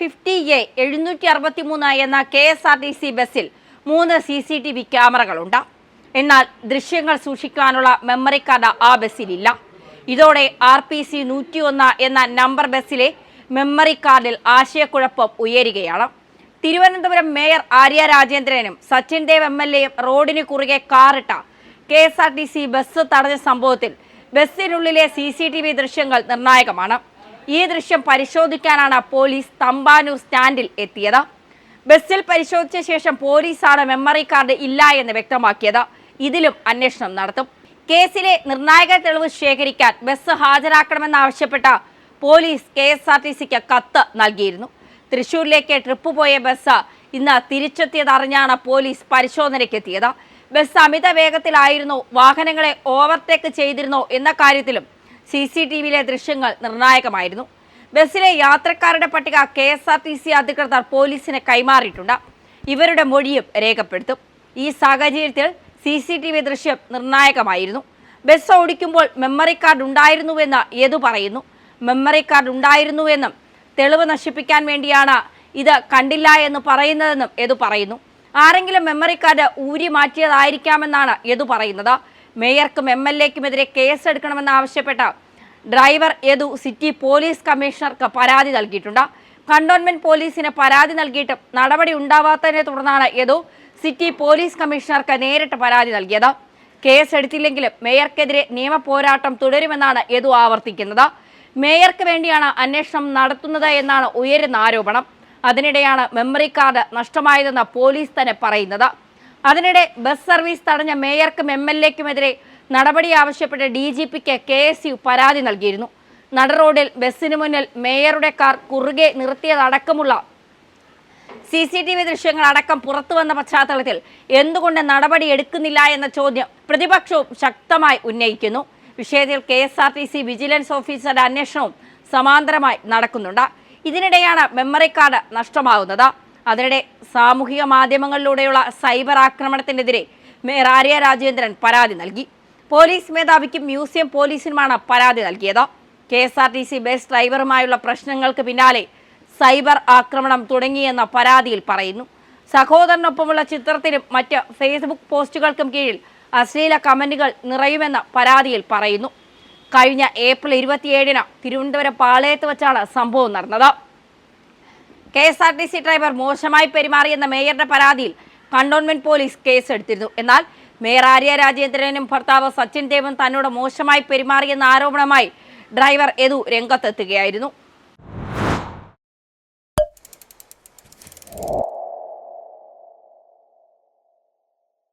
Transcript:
Fifty A എഴുന്നൂറ്റി അറുപത്തി മൂന്ന് എന്ന K S R T C ബസ്സിൽ മൂന്ന് സി സി ടി വി ക്യാമറകളുണ്ട്. എന്നാൽ ദൃശ്യങ്ങൾ സൂക്ഷിക്കാനുള്ള മെമ്മറി കാർഡ് ആ ബസ്സിലില്ല. ഇതോടെ ആർ പി സി നൂറ്റി ഒന്ന് എന്ന നമ്പർ ബസ്സിലെ മെമ്മറി കാർഡിൽ ആശയക്കുഴപ്പം ഉയരുകയാണ്. തിരുവനന്തപുരം മേയർ ആര്യ രാജേന്ദ്രനും സച്ചിൻ ദേവ് എം എൽ എയും റോഡിന് കുറുകെ കാറിട്ട K S R T C bus തടഞ്ഞ സംഭവത്തിൽ ബസ്സിനുള്ളിലെ സി സി ടി വി ദൃശ്യങ്ങൾ നിർണായകമാണ്. ഈ ദൃശ്യം പരിശോധിക്കാനാണ് പോലീസ് തമ്പാനൂർ സ്റ്റാൻഡിൽ എത്തിയത്. ബസ്സിൽ പരിശോധിച്ച ശേഷം പോലീസാണ് മെമ്മറി കാർഡ് ഇല്ല എന്ന് വ്യക്തമാക്കിയത്. ഇതിലും അന്വേഷണം നടത്തും. കേസിലെ നിർണായക തെളിവ് ശേഖരിക്കാൻ bus ഹാജരാക്കണമെന്നാവശ്യപ്പെട്ട police K S R T സിക്ക് കത്ത് നൽകിയിരുന്നു. തൃശൂരിലേക്ക് ട്രിപ്പ് പോയ ബസ് ഇന്ന് തിരിച്ചെത്തിയതറിഞ്ഞാണ് പോലീസ് പരിശോധനയ്ക്ക് എത്തിയത്. ബസ് അമിത വേഗത്തിലായിരുന്നോ വാഹനങ്ങളെ ഓവർടേക്ക് ചെയ്തിരുന്നോ എന്ന കാര്യത്തിലും സി സി ടി വിയിലെ ദൃശ്യങ്ങൾ നിർണായകമായിരുന്നു. ബസ്സിലെ യാത്രക്കാരുടെ പട്ടിക K S R T C അധികൃതർ പോലീസിന് കൈമാറിയിട്ടുണ്ട്. ഇവരുടെ മൊഴിയും രേഖപ്പെടുത്തും. ഈ സാഹചര്യത്തിൽ സി സി ടി വി ദൃശ്യം നിർണായകമായിരുന്നു. ബസ് ഓടിക്കുമ്പോൾ മെമ്മറി കാർഡ് ഉണ്ടായിരുന്നുവെന്ന് ഏതു പറയുന്നു? മെമ്മറി കാർഡ് ഉണ്ടായിരുന്നുവെന്നും തെളിവ് നശിപ്പിക്കാൻ വേണ്ടിയാണ് ഇത് കണ്ടില്ല എന്ന് പറയുന്നതെന്നും ഏതു പറയുന്നു? ആരെങ്കിലും മെമ്മറി കാർഡ് ഊരി മാറ്റിയതായിരിക്കാമെന്നാണ് ഏതു പറയുന്നത്? മേയർക്കും എം എൽ എക്കുമെതിരെ കേസെടുക്കണമെന്ന് ആവശ്യപ്പെട്ട ഡ്രൈവർ യദു സിറ്റി പോലീസ് കമ്മീഷണർക്ക് പരാതി നൽകിയിട്ടുണ്ട്. കണ്ടോൺമെന്റ് പോലീസിന് പരാതി നൽകിയിട്ടും നടപടി ഉണ്ടാവാത്തതിനെ തുടർന്നാണ് യദു സിറ്റി പോലീസ് കമ്മീഷണർക്ക് നേരിട്ട് പരാതി നൽകിയത്. കേസെടുത്തില്ലെങ്കിലും മേയർക്കെതിരെ നിയമ പോരാട്ടം തുടരുമെന്നാണ് യദു ആവർത്തിക്കുന്നത്. മേയർക്ക് വേണ്ടിയാണ് അന്വേഷണം നടത്തുന്നത് എന്നാണ് ഉയരുന്ന ആരോപണം. അതിനിടെയാണ് മെമ്മറി കാർഡ് നഷ്ടമായതെന്ന് പോലീസ് തന്നെ പറയുന്നത്. അതിനിടെ ബസ് സർവീസ് തടഞ്ഞ മേയർക്കും എം എൽ എക്കുമെതിരെ നടപടി ആവശ്യപ്പെട്ട് ഡി ജി പിക്ക് കെ എസ് യു പരാതി നൽകിയിരുന്നു. നട റോഡിൽ ബസ്സിന് മുന്നിൽ മേയറുടെ കാർ കുറുകെ നിർത്തിയതടക്കമുള്ള സി സി ടി വി ദൃശ്യങ്ങൾ അടക്കം പുറത്തു വന്ന പശ്ചാത്തലത്തിൽ എന്തുകൊണ്ട് നടപടി എടുക്കുന്നില്ല എന്ന ചോദ്യം പ്രതിപക്ഷവും ശക്തമായി ഉന്നയിക്കുന്നു. വിഷയത്തിൽ K S R T C vigilance ഓഫീസറുടെ അന്വേഷണവും സമാന്തരമായി നടക്കുന്നുണ്ട്. ഇതിനിടെയാണ് മെമ്മറി കാർഡ് നഷ്ടമാകുന്നത്. അതിനിടെ സാമൂഹിക മാധ്യമങ്ങളിലൂടെയുള്ള സൈബർ ആക്രമണത്തിനെതിരെ മേയർ ആര്യ രാജേന്ദ്രൻ പരാതി നൽകി. പോലീസ് മേധാവിക്കും മ്യൂസിയം പോലീസിനുമാണ് പരാതി നൽകിയത്. K S R T C bus ഡ്രൈവറുമായുള്ള പ്രശ്നങ്ങൾക്ക് പിന്നാലെ സൈബർ ആക്രമണം തുടങ്ങിയെന്ന പരാതിയിൽ പറയുന്നു. സഹോദരനൊപ്പമുള്ള ചിത്രത്തിനും മറ്റ് ഫേസ്ബുക്ക് പോസ്റ്റുകൾക്കും കീഴിൽ അശ്ലീല കമന്റുകൾ നിറയുമെന്ന പരാതിയിൽ പറയുന്നു. കഴിഞ്ഞ ഏപ്രിൽ ഇരുപത്തിയേഴിന് തിരുവനന്തപുരം പാളയത്ത് വെച്ചാണ് സംഭവം നടന്നത്. K S R T C driver മോശമായി പെരുമാറിയെന്ന മേയറുടെ പരാതിയിൽ കണ്ടോൺമെന്റ് പോലീസ് കേസെടുത്തിരുന്നു. എന്നാൽ മേയർ ആര്യ രാജേന്ദ്രനും ഭർത്താവ് സച്ചിൻ ദേവും തന്നോട് മോശമായി പെരുമാറിയെന്ന ആരോപണമായി ഡ്രൈവർ യദു രംഗത്തെത്തുകയായിരുന്നു.